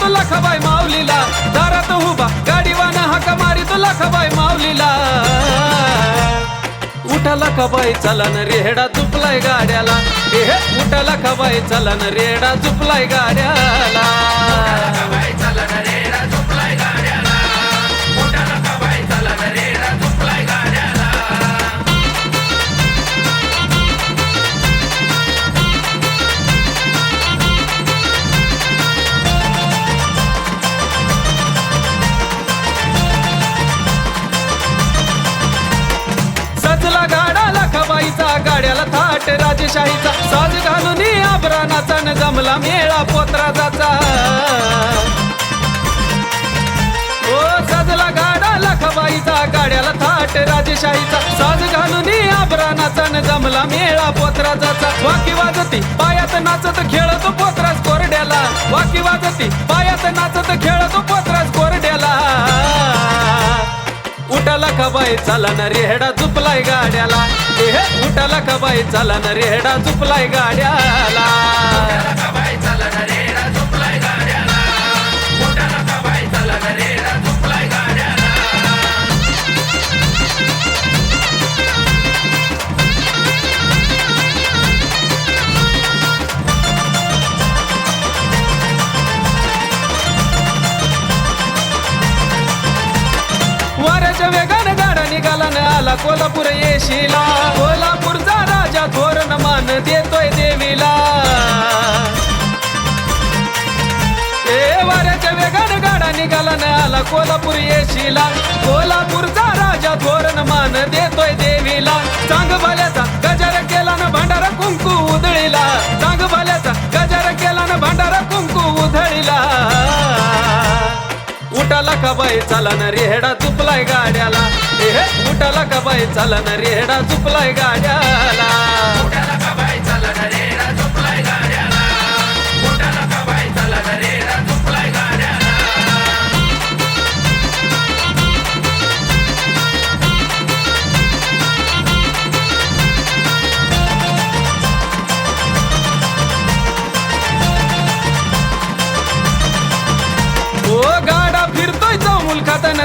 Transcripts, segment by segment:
तुला खबाय माऊलीला. दारात उभा गाडीवाना हाका मारी तुला खबाय माऊलीला. उठाला खबाई चला न रेडा झुपलाय गाड्याला. हे उठाला खबाई चला न रेडा झुपलाय गाड्याला. लखाबाईचा गाड्याला थाट राजशाहीचा साज घालून आभरानाचा न जमला मेळा पोत्राचा ओ सजला गाडा लखाबाईचा गाड्याला थाट राजशाहीचा साज घालून आभरानाचा न जमला मेळा पोत्रा जाचा. वाकी वाजती पायात नाचत खेळत पोत्रास कोरड्याला. वाकी वाजती पायात नाचत खेळत पोत्रास कोरड्याला. उठाला खबाई चालणारी हेडा झुपलाय गाड्याला. हे उठाला खबाई चला न रेहडा झुपलाय गाड्याला. वाऱ्याच्या वेगानं गाडा निघाला न आला कोल्हापूर येशीला. कोल्हापूरचा राजा धोरण मान देतोय देवीला. ए वाऱ्याच्या वेगानं गाडा निघाला न आला कोल्हापूर येशीला. कोल्हापूरचा राजा धोरण मान देतोय देवीला. चांग उठाला कबाई चला न रेहडा चुपलाय गाड्याला. हे उठाला कबाई चला न रेहडा चुपलाय गाड्याला.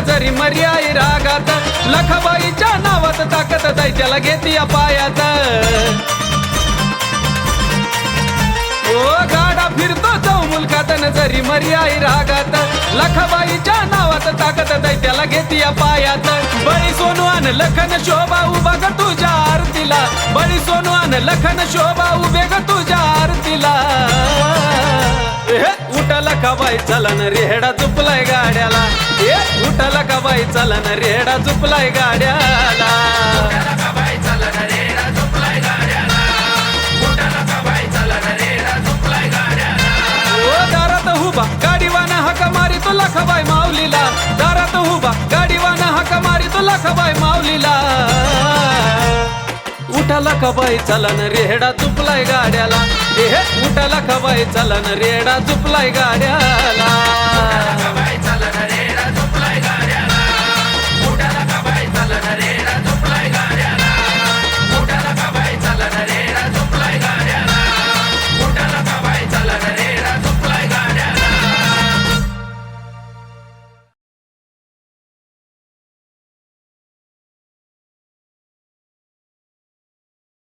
जरी मर्याई रागात लखबाईच्या नावात ताकद जाय त्याला घेते पायात ओ गाडा फिरतो चौमुल खाताना जरी मर्याई रागात लखबाईच्या नावात ताकद दैत्याला त्याला घेते पायात बळी सोनू आण लखन शोभा उभा ग तुझ्या आरतीला. बळी सोनू आण लखन शोभा उभे ग तुझ्या आरतीला. का बाई चला न रेहडा चुपलाय गाड्याला. ए उठाला का बाई चला न रेहडा चुपलाय गाड्याला. ओ दारात हुबा गाडीवाना हाका मारी तो लखबाई माऊलीला. दारात उभा गाडीवाना हाका मारी तो लखबाई माऊलीला. उठाला खबाई चला न रेहडा चुपलाय गाड्याला. उठाला खवाय चला न रेहडा चुपलाय गाड्याला.